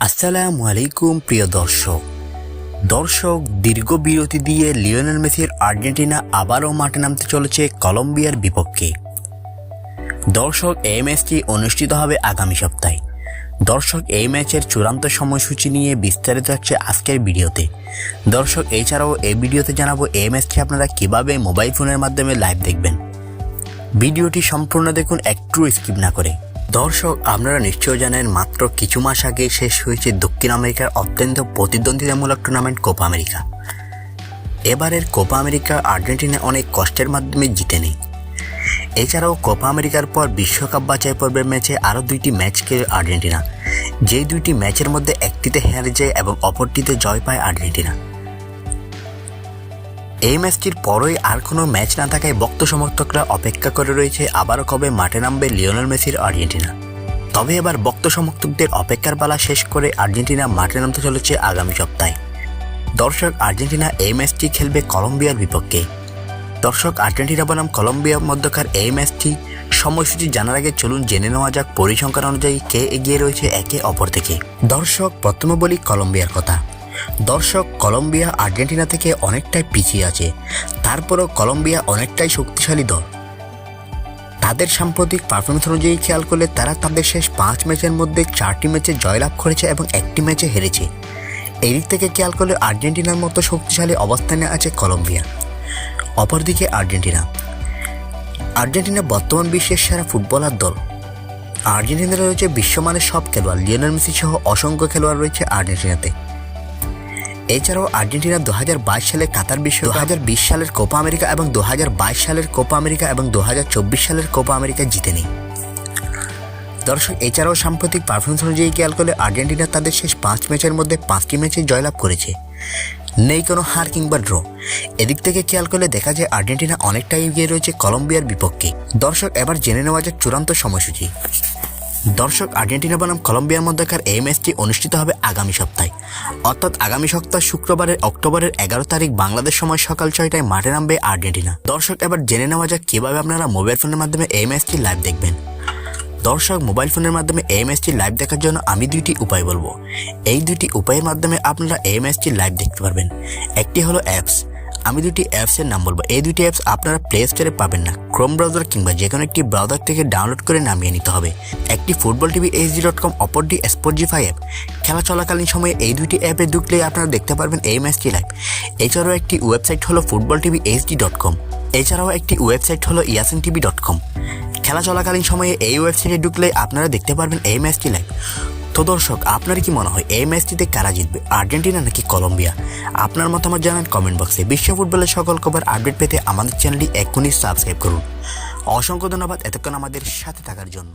আসসালামু আলাইকুম, প্রিয় দর্শক। দর্শক, দীর্ঘ বিরতি দিয়ে লিওনেল মেসির আর্জেন্টিনা আবারও মাঠে নামতে চলেছে কলম্বিয়ার বিপক্ষে। দর্শক, এই ম্যাচটি অনুষ্ঠিত হবে আগামী সপ্তাহে। দর্শক, এই ম্যাচের চূড়ান্ত সময়সূচি নিয়ে বিস্তারিত হচ্ছে আজকের ভিডিওতে। দর্শক, এছাড়াও এই ভিডিওতে জানাব এই ম্যাচটি আপনারা কীভাবে মোবাইল ফোনের মাধ্যমে লাইভ দেখবেন। ভিডিওটি সম্পূর্ণ দেখুন, একটু স্কিপ না করে। দর্শক, আপনারা নিশ্চয় জানেন, মাত্র কিছু মাস আগে শেষ হয়েছে দক্ষিণ আমেরিকার অত্যন্ত প্রতিদ্বন্দ্বিতামূলক টুর্নামেন্ট কোপা আমেরিকা। এবারের কোপা আমেরিকা, আর্জেন্টিনা অনেক কষ্টের মাধ্যমে জিতে নেই। এছাড়াও কোপা আমেরিকার পর বিশ্বকাপ বাছাই পর্বের ম্যাচে আরও দুইটি ম্যাচ খেলে আর্জেন্টিনা। যেই দুইটি ম্যাচের মধ্যে একটিতে হেরে যায় এবং অপরটিতে জয় পায় আর্জেন্টিনা। এই ম্যাচটির পরই আর কোনো ম্যাচ না থাকায় ভক্ত সমর্থকরা অপেক্ষা করে রয়েছে আবারও কবে মাঠে নামবে লিওনেল মেসির আর্জেন্টিনা। তবে এবার ভক্ত সমর্থকদের অপেক্ষার পালা শেষ করে আর্জেন্টিনা মাঠে নামতে চলেছে আগামী সপ্তাহে। দর্শক, আর্জেন্টিনা এই ম্যাচটি খেলবে কলম্বিয়ার বিপক্ষে। দর্শক, আর্জেন্টিনা বনাম কলম্বিয়ার মধ্যকার এই ম্যাচটি সময়সূচি জানার আগে চলুন জেনে নেওয়া যাক পরিসংখ্যান অনুযায়ী কে এগিয়ে রয়েছে একে অপর থেকে। দর্শক, প্রথমে বলি কলম্বিয়ার কথা। দর্শক কলম্বিয়া আর্জেন্টিনা থেকে অনেকটাই পিছিয়ে আছে। তারপরও কলম্বিয়া অনেকটাই শক্তিশালী দল। তাদের সাম্প্রতিক পারফরমেন্স অনুযায়ী খেয়াল করলে তারা তাদের শেষ পাঁচ ম্যাচের মধ্যে চারটি ম্যাচে জয়লাভ করেছে এবং একটি ম্যাচে হেরেছে। এদিক থেকে খেয়াল করলে আর্জেন্টিনার মতো শক্তিশালী অবস্থানে আছে কলম্বিয়া। অপরদিকে আর্জেন্টিনা। আর্জেন্টিনা বর্তমান বিশ্বের সেরা ফুটবলার দল। আর্জেন্টিনা রয়েছে বিশ্বমানের সব খেলোয়াড়, লিওনেল মেসি সহ অসংখ্য খেলোয়াড় রয়েছে আর্জেন্টিনাতে। এছাড়াও আর্জেন্টিনা দু সালে কাতার বিশ্ব দু সালের কোপা আমেরিকা এবং দু হাজার বাইশ সালের কোপা আমেরিকা এবং দু হাজার চব্বিশ সালের কোপা আমেরিকা জিতে নেই দর্শক, এছাড়াও সাম্প্রতিক পারফরমেন্স অনুযায়ী খেয়াল করলে আর্জেন্টিনা তাদের শেষ পাঁচ ম্যাচের মধ্যে পাঁচটি ম্যাচে জয়লাভ করেছে। নেই কোনো হার কিংবা ড্র। এদিক থেকে খেয়াল করলে দেখা যায় আর্জেন্টিনা অনেকটাই এগিয়ে রয়েছে কলম্বিয়ার বিপক্ষে। দর্শক, এবার জেনে নেওয়া যাক চূড়ান্ত সময়সূচি। দর্শক আর্জেন্টিনা বনাম কলম্বিয়ার মধ্যকার এই ম্যাচটি অনুষ্ঠিত হবে আগামী সপ্তাহে। অর্থাৎ আগামী সপ্তাহ শুক্রবারের অক্টোবরের এগারো তারিখ বাংলাদেশ সময় সকাল ছয়টায় মাঠে নামবে আর্জেন্টিনা। দর্শক, এবার জেনে নেওয়া যাক কীভাবে আপনারা মোবাইল ফোনের মাধ্যমে এই ম্যাচটি লাইভ দেখবেন। দর্শক, মোবাইল ফোনের মাধ্যমে এই ম্যাচটি লাইভ দেখার জন্য আমি দুইটি উপায় বলব। এই দুইটি উপায়ের মাধ্যমে আপনারা এই ম্যাচটি লাইভ দেখতে পারবেন। একটি হলো অ্যাপস। আমি দুটি অ্যাপসের নাম বলব। এই দুটি অ্যাপস আপনারা প্লে স্টোরে পাবেন না। ক্রোম ব্রাউজার কিংবা যে কোনো একটি ব্রাউজার থেকে ডাউনলোড করে নামিয়ে নিতে হবে। একটি football TV HD dot com অপরটি স্পোর্টজিফাই অ্যাপ খেলা চলাকালীন সময়ে এই দুইটি অ্যাপে ঢুকলেই আপনারা দেখতে পারবেন এই ম্যাচটি লাইভ এছাড়াও একটি ওয়েবসাইট হলো football TV HD dot com এছাড়াও একটি ওয়েবসাইট হলো ইয়াসিন টিভি ডট কম খেলা চলাকালীন সময়ে এই ওয়েবসাইটে ঢুকলে আপনারা দেখতে পারবেন এই ম্যাচটি লাইভ তো দর্শক, আপনার কি মনে হয় এই ম্যাচটিতে কারা জিতবে, আর্জেন্টিনা নাকি কলম্বিয়া? আপনার মতামত জানান কমেন্ট বক্সে বিশ্ব ফুটবলের সকল খবর আপডেট পেতে আমাদের চ্যানেলটি এক্ষুনি সাবস্ক্রাইব করুন। অসংখ্য ধন্যবাদ এতক্ষণ আমাদের সাথে থাকার জন্য।